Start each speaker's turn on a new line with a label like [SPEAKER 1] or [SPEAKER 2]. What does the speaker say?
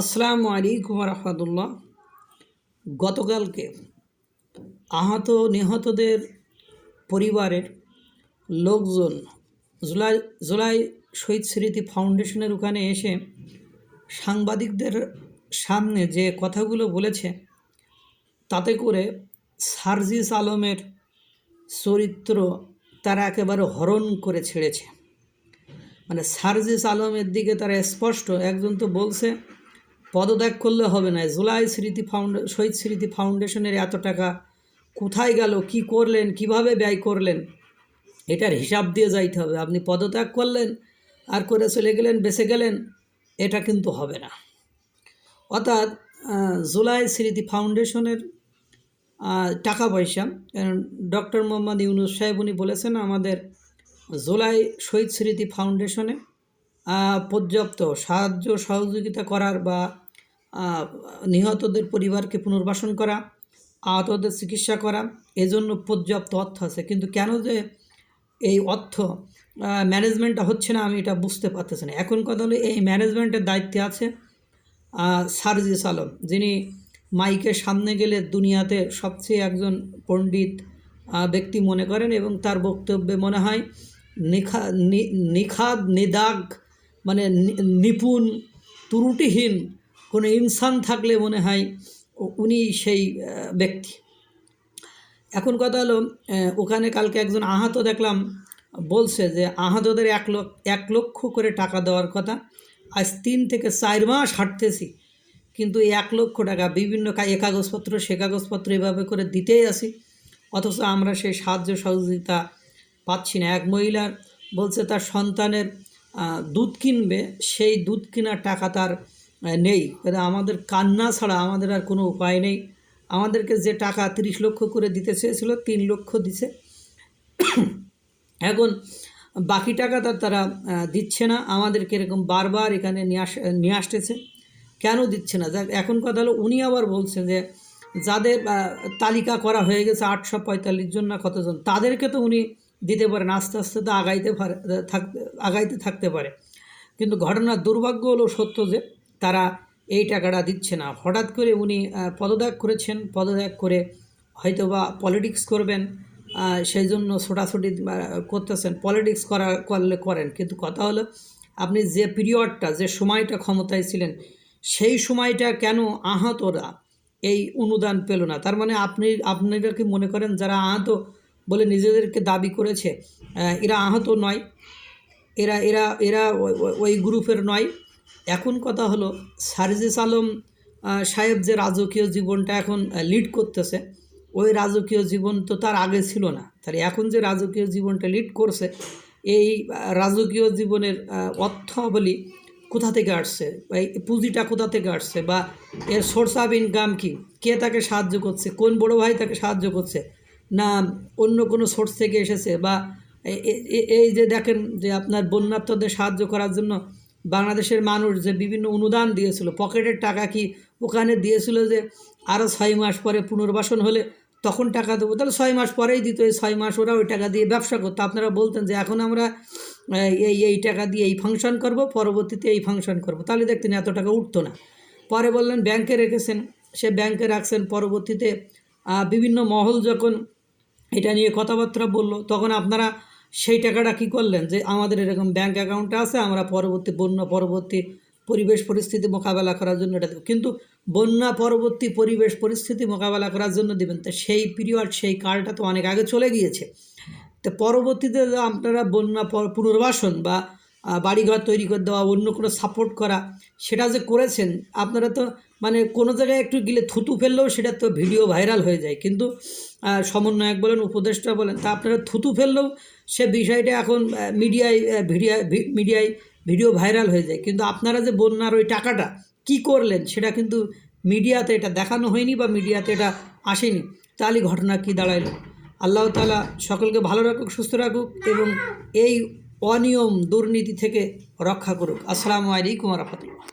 [SPEAKER 1] আসসালামু আলাইকুম রহমতুল্লাহ। গতকালকে আহত নিহতদের পরিবারের লোকজন জুলাই জুলাই শহীদ স্মৃতি ফাউন্ডেশনের ওখানে এসে সাংবাদিকদের সামনে যে কথাগুলো বলেছে, তাতে করে সার্জিস আলমের চরিত্র তারা একেবারে হরণ করে ছেড়েছে। মানে সার্জিস আলমের দিকে তারা স্পষ্ট, একজন তো বলছে পদত্যাগ করলে হবে না। জুলাই স্মৃতি ফাউন্ডে, শহীদ স্মৃতি ফাউন্ডেশনের এত টাকা কোথায় গেল, কি করলেন, কীভাবে ব্যয় করলেন, এটার হিসাব দিয়ে যাইতে হবে। আপনি পদত্যাগ করলেন, আর করে চলে গেলেন, বেঁচে গেলেন, এটা কিন্তু হবে না। অর্থাৎ জুলাই স্মৃতি ফাউন্ডেশনের টাকা পয়সা ডক্টর মোহাম্মদ ইউনুস সাহেব উনি বলেছেন আমাদের জুলাই শহীদ স্মৃতি ফাউন্ডেশনে পর্যাপ্ত সাহায্য সহযোগিতা করার বা নিহতদের পরিবারকে পুনর্বাসন করা, আহতদের চিকিৎসা করা, এজন্য পর্যাপ্ত অর্থ আছে। কিন্তু কেন যে এই অর্থ ম্যানেজমেন্টটা হচ্ছে না, আমি এটা বুঝতে পারতেছি না। এখন কথা হলো, এই ম্যানেজমেন্টের দায়িত্বে আছে সারজিস আলম, যিনি মাইকের সামনে গেলে দুনিয়াতে সবচেয়ে একজন পণ্ডিত ব্যক্তি মনে করেন এবং তার বক্তব্যে মনে হয়, নিখা নিখাদ, নিদাগ মানে নিপুণ, ত্রুটিহীন কোনো ইনসান থাকলে মনে হয় উনি সেই ব্যক্তি। এখন কথা হলো ওখানে কালকে একজন আহত দেখলাম, বলছে যে আহতদের এক লক্ষ এক লক্ষ করে টাকা দেওয়ার কথা, আজ তিন থেকে চার মাস হাঁটতেছি, কিন্তু এক লক্ষ টাকা বিভিন্ন এ কাগজপত্র, সে কাগজপত্র এভাবে করে দিতেই আসি, অথচ আমরা সেই সাহায্য সহযোগিতা পাচ্ছি না। এক মহিলার বলছে তার সন্তানের দুধ কিনবে, সেই দুধ কেনার টাকা তার নেই। আমাদের কান্না ছাড়া আমাদের আর কোনো উপায় নেই। আমাদেরকে যে টাকা তিরিশ লক্ষ করে দিতে চেয়েছিল, তিন লক্ষ দিছে। এখন বাকি টাকা তার তারা দিচ্ছে না। আমাদেরকে এরকম বারবার এখানে নিয়ে আস, নিয়ে আসতেছে। কেন দিচ্ছে না? এখন কথা হলো, উনি আবার বলছেন যে, যাদের তালিকা করা হয়ে গেছে আটশো পঁয়তাল্লিশ জন না কতজন, তাদেরকে তো উনি দিতে পারেন আস্তে আস্তে তো আগাইতে পারে থাকতে আগাইতে থাকতে পারে। কিন্তু ঘটনার দুর্ভাগ্য হলো সত্য যে, তারা এই টাকাটা দিচ্ছে না। হঠাৎ করে উনি পদত্যাগ করেছেন, পদত্যাগ করে হয়তোবা পলিটিক্স করবেন সেই জন্য ছোটাছুটি করতেছেন। পলিটিক্স করা, করলে করেন। কিন্তু কথা হলো, আপনি যে পিরিয়ডটা, যে সময়টা ক্ষমতায় ছিলেন, সেই সময়টা কেন আহতরা এই অনুদান পেল না? তার মানে আপনি, আপনারা কি মনে করেন, যারা আহত বলে নিজেদেরকে দাবি করেছে। এরা আহত নয়। এরা এরা এরা ওই- গ্রুপের নয়। এখন কথা হলো, সার্জিস আলম সাহেব যে রাজকীয় জীবনটা এখন লিড করতেছে, ওই রাজকীয় জীবন তো তার আগে ছিল না। তাহলে এখন যে রাজকীয় জীবনটা লিড করছে, এই রাজকীয় জীবনের অর্থাবলী কোথা থেকে আসছে? বা এই পুঁজিটা কোথা থেকে আসছে? বা এর সোর্স অফ ইনকাম কী? কে তাকে সাহায্য করছে? কোন বড় ভাই তাকে সাহায্য করছে? না অন্য কোনো সোর্স থেকে এসেছে বা এই যে দেখেন যে আপনার বন্যার্থদের সাহায্য করার জন্য বাংলাদেশের মানুষ যে বিভিন্ন অনুদান দিয়েছিল, পকেটের টাকা কি ওখানে দিয়েছিল যে আরও ছয় মাস পরে পুনর্বাসন হলে তখন টাকা দেবো, তাহলে ছয় মাস পরেই দিত, এই ছয় মাস ওরা ওই টাকা দিয়ে ব্যবসা করতো। আপনারা বলতেন যে এখন আমরা এই এই টাকা দিয়ে এই ফাংশন করব, পরবর্তীতে এই ফাংশন করব। তাহলে দেখতেন এত টাকা উঠতো না। পরে বললেন ব্যাংকে রেখেছেন, সে ব্যাংকে রাখছেন, পরবর্তীতে বিভিন্ন মহল যখন এটা নিয়ে কথাবার্তা বলল। তখন আপনারা সেই টাকাটা কী করলেন? যে আমাদের এরকম ব্যাঙ্ক অ্যাকাউন্টে আছে, আমরা পরবর্তী বন্যা পরবর্তী পরিবেশ পরিস্থিতি মোকাবেলা করার জন্য এটা দেব। কিন্তু বন্যা পরবর্তী পরিবেশ পরিস্থিতি মোকাবেলা করার জন্য দেবেন। তো সেই পিরিয়ড সেই কালটা তো অনেক আগে চলে গিয়েছে। তো পরবর্তীতে আপনারা বন্যা পুনর্বাসন বা বাড়িঘর তৈরি করে দেওয়া, অন্য কোনো সাপোর্ট করা, সেটা যে করেছেন, আপনারা তো মানে কোনো জায়গায় একটু গেলে থুতু ফেললেও সেটা তো ভিডিও ভাইরাল হয়ে যায়। কিন্তু সমন্বয়ক বলেন, উপদেষ্টা বলেন, তা আপনারা থুতু ফেললেও সে বিষয়টা এখন মিডিয়ায় ভিডিয়া মিডিয়ায় ভিডিও ভাইরাল হয়ে যায়। কিন্তু আপনারা যে বন্যার ওই টাকাটা কি করলেন, সেটা কিন্তু মিডিয়াতে এটা দেখানো হয়নি বা মিডিয়াতে এটা আসেনি। তাহলে ঘটনা কি দাঁড়াইলো? আল্লাহ তালা সকলকে ভালো রাখুক, সুস্থ রাখুক এবং এই অনিয়ম দুর্নীতি থেকে রক্ষা করুক। আসসালামু আলাইকুম রহমতুল্লাহ।